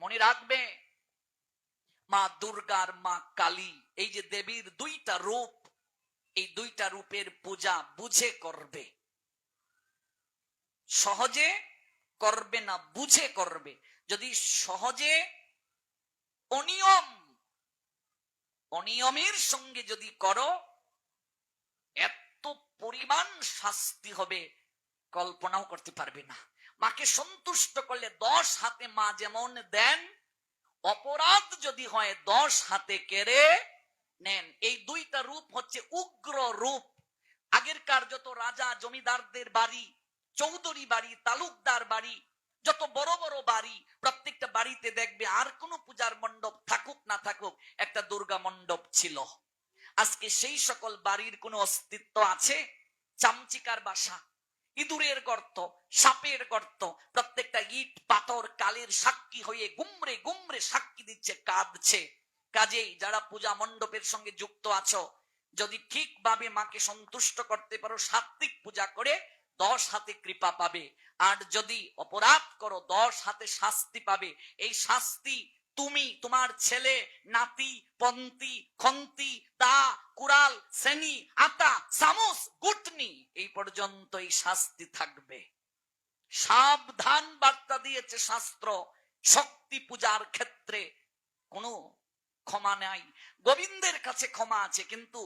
মনে রাখবে? মা দুর্গার মা কালী, এই যে দেবীর দুইটা রূপ, এই দুইটা রূপের পূজা বুঝে করবে। সহজে করবে না বুঝে করবে? যদি সহজে অনিয়ম, অনিয়মের সঙ্গে যদি করো, এত পরিমাণ শাস্তি হবে, কল্পনাও করতে পারবে না। মাকে সন্তুষ্ট করলে দশ হাতে মা যেমন দেন, অপরাধ যদি হয় দশ হাতে কেড়ে নেন। এই দুইটা রূপ হচ্ছে উগ্র রূপ। আগেরকার যত রাজা, জমিদারদের বাড়ি, চৌধুরী বাড়ি, তালুকদার বাড়ি, যত বড় বড় বাড়ি, প্রত্যেকটা বাড়িতে দেখবে আর কোনো পূজার মণ্ডপ থাকুক না থাকুক, একটা দুর্গা মণ্ডপ ছিল। আজকে সেই সকল বাড়ির কোনো অস্তিত্ব আছে? চামচিকার বাসা। ইঁদুরের গর্ত, সাপের গর্ত, প্রত্যেকটা ইট, পাথর, কালের সাক্ষী হয়ে গুমরে গুমরে সাক্ষী দিচ্ছে, কাঁদছে। কাজেই যারা পূজা মণ্ডপের সঙ্গে যুক্ত আছো, যদি ঠিকভাবে মাকে সন্তুষ্ট করতে পারো সাত্বিক পূজা করে দশ হাতে কৃপা পাবে। আর যদি অপরাধ করো, দশ হাতে শাস্তি পাবে। এই শাস্তি তুমি তোমার ছেলে, নাতি পন্তি খন্তি দা কুড়াল, শ্রেণি, আতা, সামুস, গুটনি, এই পর্যন্ত এই শাস্তি থাকবে। সাবধান বার্তা দিয়েছে শাস্ত্র, শক্তি পূজার ক্ষেত্রে কোনো ক্ষমা নাই। গোবিন্দের কাছে ক্ষমা আছে, কিন্তু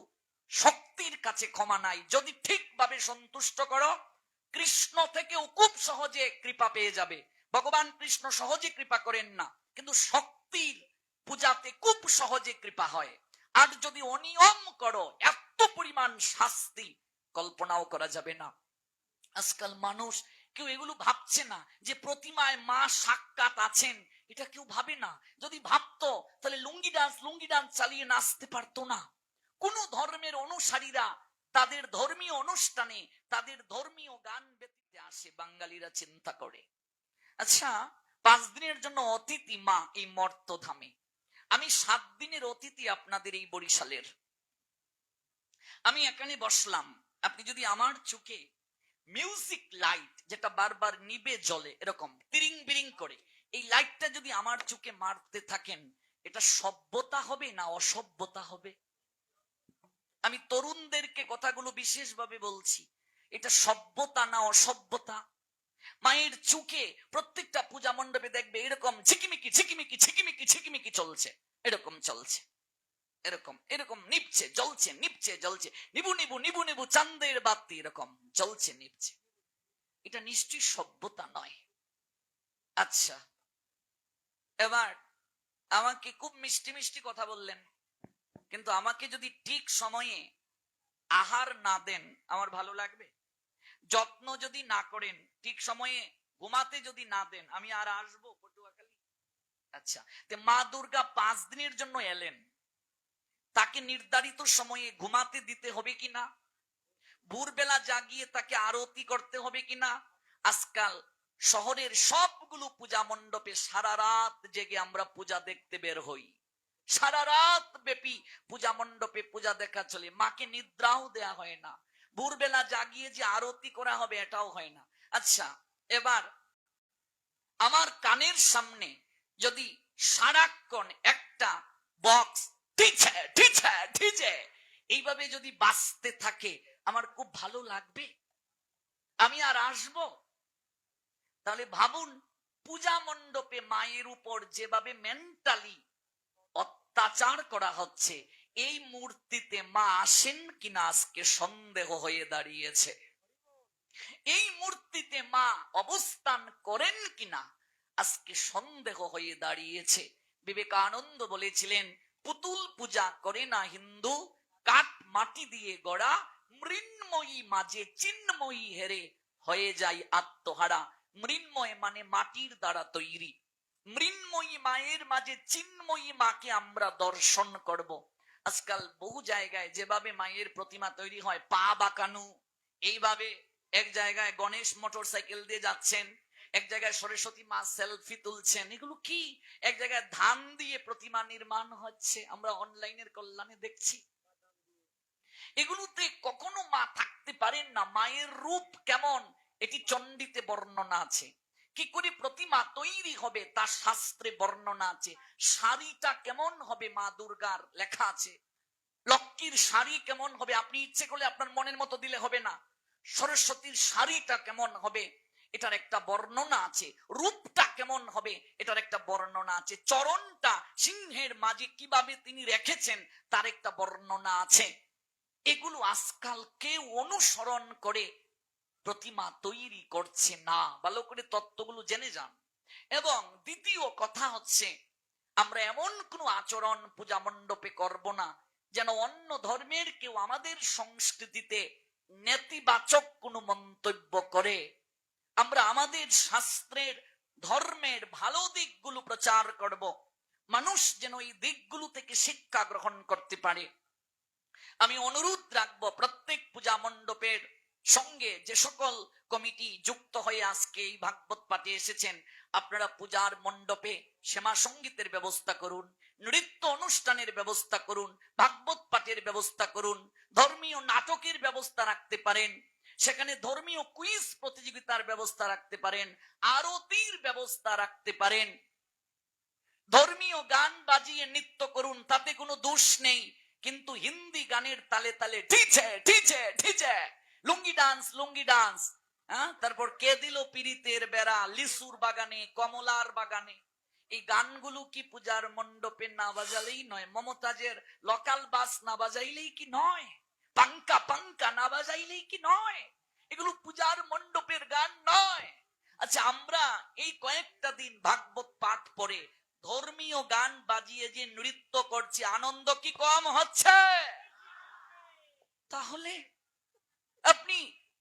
শক্তির কাছে ক্ষমা নাই। যদি ঠিকভাবে সন্তুষ্ট করো, কৃষ্ণ থেকেও খুব সহজে কৃপা পেয়ে যাবে। ভগবান কৃষ্ণ সহজে কৃপা করেন না, কিন্তু শক্তির পূজাতে খুব সহজে কৃপা হয়। আর যদি অনিয়ম করো, এত পরিমাণ শাস্তি কল্পনাও করা যাবে না। আজকাল মানুষ কেউ এগুলো ভাবছে না যে প্রতিমায় মা সাক্ষাৎ আছেন, এটা কেউ ভাবে না। যদি ভাবতো, তাহলে লুঙ্গি ডান্স লুঙ্গি ডান্স চালিয়ে নাচতে পারতো না। কোন ধর্মের অনুসারীরা তাদের ধর্মীয় অনুষ্ঠানে, তাদের ধর্মীয় গান ব্যতীতে আসে, বাঙালিরা চিন্তা করে। আচ্ছা পাঁচ দিনের জন্য অতিথি মা এই মর্তধামে। আমি সাত দিনের অতিথি আপনাদের এই বরিশালের। আমি এখানে বসলাম। আপনি যদি আমার চোখে মিউজিক লাইট যেটা বারবার নিবে জলে, এরকম তিরিং বিরিং করে, এই লাইটটা যদি আমার চোখে মারতে থাকেন, এটা সভ্যতা হবে না অসভ্যতা হবে? আমি তরুণদেরকে কথাগুলো বিশেষভাবে বলছি, এটা সভ্যতা না অসভ্যতা? মায়ের চোখে প্রত্যেকটা পূজা মণ্ডপে দেখবে এরকম ঝিকিমিকি ঝিকিমিকি ঝিকিমিকি ঝিকিমিকি চলছে। এরকম চলছে। এরকম এরকম নিপছে, জ্বলছে নিপছে, জ্বলছে। নিবু নিবু নিবু নিবু চান্দের বাতি এরকম জ্বলছে, নিপছে। এটা নিশ্চয়ই সভ্যতা নয়। আচ্ছা এবার আমাকে খুব মিষ্টি মিষ্টি কথা বললেন, কিন্তু আমাকে যদি ঠিক সময়ে আহার না দেন, আমার ভালো লাগবে? যত্ন যদি না করেন, ঠিক সময়ে ঘুমাতে যদি না দেন, আমি আর আসব পটুয়াখালী? আচ্ছা মা দুর্গা পাঁচ দিনের জন্য এলেন। তাকে নির্ধারিত সময়ে ঘুমাতে দিতে হবে কিনা ভোরবেলা জাগিয়ে তাকে আরতি করতে হবে কিনা আজকাল শহরের সবগুলো পূজা মণ্ডপে সারা রাত জেগে আমরা পূজা দেখতে বের হই। সারা রাত ব্যাপী পূজা মণ্ডপে পূজা দেখা চলে। মাকে নিদ্রাও দেয়া হয় না। ভোরবেলা জাগিয়ে যে আরতি করা হবে এটাও হয় না। আচ্ছা এবার আমার কানের সামনে যদি সারাক্ষণ একটা বক্স ঠিছে ঠিছে ঠিছে, এইভাবে যদি বাঁচতে থাকে, আমার খুব ভালো লাগবে। আমি আর আসব? তাহলে ভাবুন, পূজা মণ্ডপে মায়ের উপর যেভাবে মেন্টালি অত্যাচার করা হচ্ছে এই মূর্তিতে মা আসেন কিনা আজকে সন্দেহ হয়ে দাঁড়িয়েছে। এই মূর্তিতে মা অবস্থান করেন কিনা আজকে সন্দেহ হয়ে দাঁড়িয়েছে। বিবেকানন্দ বলেছিলেন, পুতুল পূজা করে না হিন্দু, কাঠ মাটি দিয়ে গড়া, মৃন্ময়ী মাঝে চিন্ময়ী হেরে হয়ে যায় আত্মহারা। মৃন্ময় মানে মাটির দ্বারা তৈরি। মৃন্ময়ী মায়ের মাঝে চিন্ময়ী মাকে আমরা দর্শন করব। আজকাল বহু জায়গায় যেভাবে মায়ের প্রতিমা তৈরি হয়, পা বাঁকানো, এইভাবে এক জায়গায় গণেশ মোটর সাইকেল দিয়ে যাচ্ছেন, এক জায়গায় সরস্বতী মা সেলফি তুলছেন, এগুলো কি? এক জায়গায় ধান দিয়ে প্রতিমা নির্মাণ হচ্ছে, আমরা অনলাইনের কল্যাণে দেখছি। এগুলোতে কখনো মা থাকতে পারেন না, মায়ের রূপ কেমন? এটি চণ্ডীতে বর্ণনা আছে। কি করে প্রতিমা তৈরি হবে তার শাস্ত্রে বর্ণনা আছে। শাড়িটা কেমন হবে মা দুর্গার? লেখা আছে। লক্ষ্মীর শাড়ি কেমন হবে? আপনি ইচ্ছে করলে আপনার মনের মতো দিলে হবে না। সরস্বতীর শাড়িটা কেমন হবে? এটার একটা বর্ণনা আছে। রূপটা কেমন হবে? এটার একটা বর্ণনা আছে। চরণটা সিংহের মাঝে কীভাবে তিনি রেখেছেন, তার একটা বর্ণনা আছে। এগুলো আজকাল কেউ অনুসরণ করে প্রতিমা তৈরি করছে না। ভালো করে তত্ত্বগুলো জেনে যান। এবং দ্বিতীয় কথা হচ্ছে, আমরা এমন কোনো আচরণ পূজা মণ্ডপে করব না যেন অন্য ধর্মের কেউ আমাদের সংস্কৃতিতে নেতিবাচক কোনো মন্তব্য করে। আমরা আমাদের শাস্ত্রের, ধর্মের ভালো দিকগুলো প্রচার করব। মানুষ যেন এই দিকগুলো থেকে শিক্ষা গ্রহণ করতে পারে। আমি অনুরোধ রাখব প্রত্যেক পূজা মণ্ডপের সঙ্গে যে সকল কমিটি যুক্ত হয়ে আজকে এই ভাগবত পাঠে এসেছেন, আপনারা পূজার মণ্ডপে শ্যামা সঙ্গীতের ব্যবস্থা করুন, নৃত্য অনুষ্ঠানের ব্যবস্থা করুন, ভাগবত পাঠের ব্যবস্থা করুন, ধর্মীয় নাটকের ব্যবস্থা রাখতে পারেন, সেখানে ধর্মীয় কুইজ প্রতিযোগিতার ব্যবস্থা রাখতে পারেন, আরতির ব্যবস্থা রাখতে পারেন। ধর্মীয় গান বাজিয়ে নৃত্য করুন, তাতে কোনো দোষ নেই, কিন্তু হিন্দি গানের তালে তালে ঠিছে ঠিছে লুঙ্গি ডান্স লুঙ্গি ডান্স হ্যাঁ? তারপর কে দিল পিরিতের বেড়া, লিসুর বাগানে, কমলার বাগানে। এই গানগুলো কি পূজার মণ্ডপে না বাজালেই নয়? মমতাজের লোকাল বাস না বাজাইলেই কি নয়? পাঙ্কা পাঙ্কা না বাজাইলেই কি নয়? এগুলো পূজার মণ্ডপের গান নয়। আচ্ছা আমরা এই কয়েকটা দিন ভাগবত পাঠ পড়ে ধর্মীয় গান বাজিয়ে যে নৃত্য করছি, আনন্দ কি কম হচ্ছে? তাহলে আপনি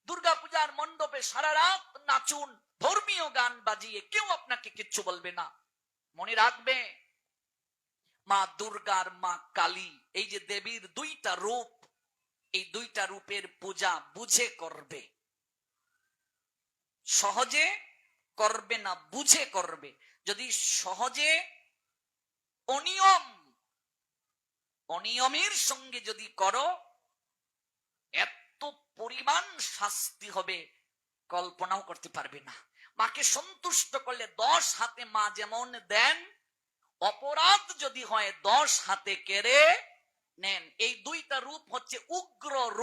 দুর্গা পূজার মণ্ডপে সারা রাত নাচুন, ধর্মীয় গান বাজিয়ে কেউ আপনাকে কিচ্ছু বলবে না। মনে রাখবে, মা দুর্গার মা কালী, এই যে দেবীর দুইটা রূপ, এই দুইটা রূপের পূজা বুঝে করবে। সহজে করবে না, বুঝে করবে। যদি সহজে, অনিয়ম, অনিয়মের সঙ্গে যদি করো, এত পরিমাণ শাস্তি হবে। কল্পনাও করতে পারবে না। মাকে সন্তুষ্ট করলে দশ হাতে মা যেমন দেন, অপরাধ যদি হয় দশ হাতে কেড়ে নেন। এই দুইটা রূপ হচ্ছে উগ্র রূপ।